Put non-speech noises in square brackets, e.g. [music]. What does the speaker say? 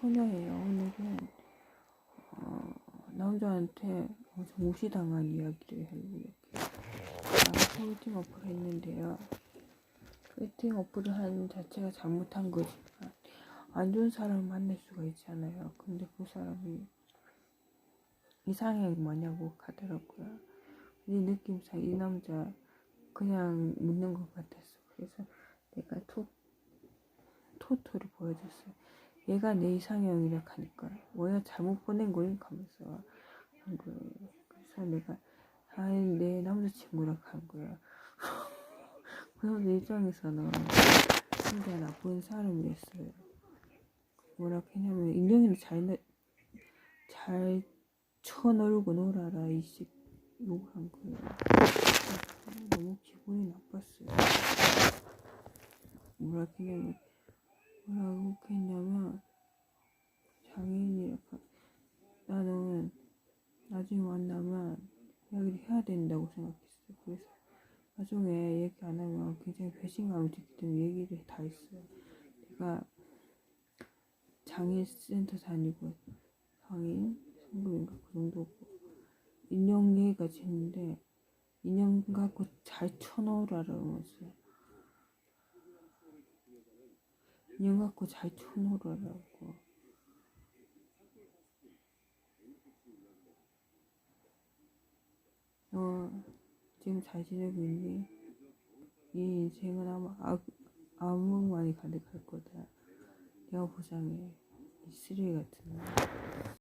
소녀예요. 오늘은 어, 남자한테 엄청 무시당한 이야기를 해보려고 아, 소개팅 어플을 했는데요. 소개팅 어플을 하는 자체가 잘못한 거지만 안 좋은 사람을 만날 수가 있잖아요. 근데 그 사람이 이상형이 뭐냐고 하더라고요. 이 느낌상 이 남자 그냥 묻는 것 같았어. 그래서 내가 톡 토토를 보여줬어요. 얘가 내 이상형이라 하니까 뭐야 잘못 보낸 거임 하면서 한 거예요. 그래서 내가 아이 내 남자친구라 한 거야. [laughs] 그 남자 입장에서는 진짜 나쁜 사람이었어요. 뭐라 했냐면 인형이는 잘, 내- 잘 쳐놀고 놀아라 이식 욕한 거예요. 그래서 너무 기분이 나빴어요. 뭐라 했냐면 뭐라고 했냐면 장애인이라고 나는 나중에 만나면 이야기를 해야 된다고 생각했어요. 그래서 나중에 얘기 안 하면 굉장히 배신감이 들기 때문에 얘기를 다 했어요. 내가 장애센터 다니고 성인 성금인가 그 정도고 인형 얘기가 짓는데 인형 갖고 잘 쳐놓으라면서 인형 갖고 잘 쳐놓으라고 너 지금 잘 지내고 있니? 이 인생은 아마 악, 암흑만이 가득할 거다. 내가 보장해. 이 쓰레기 같은 놈.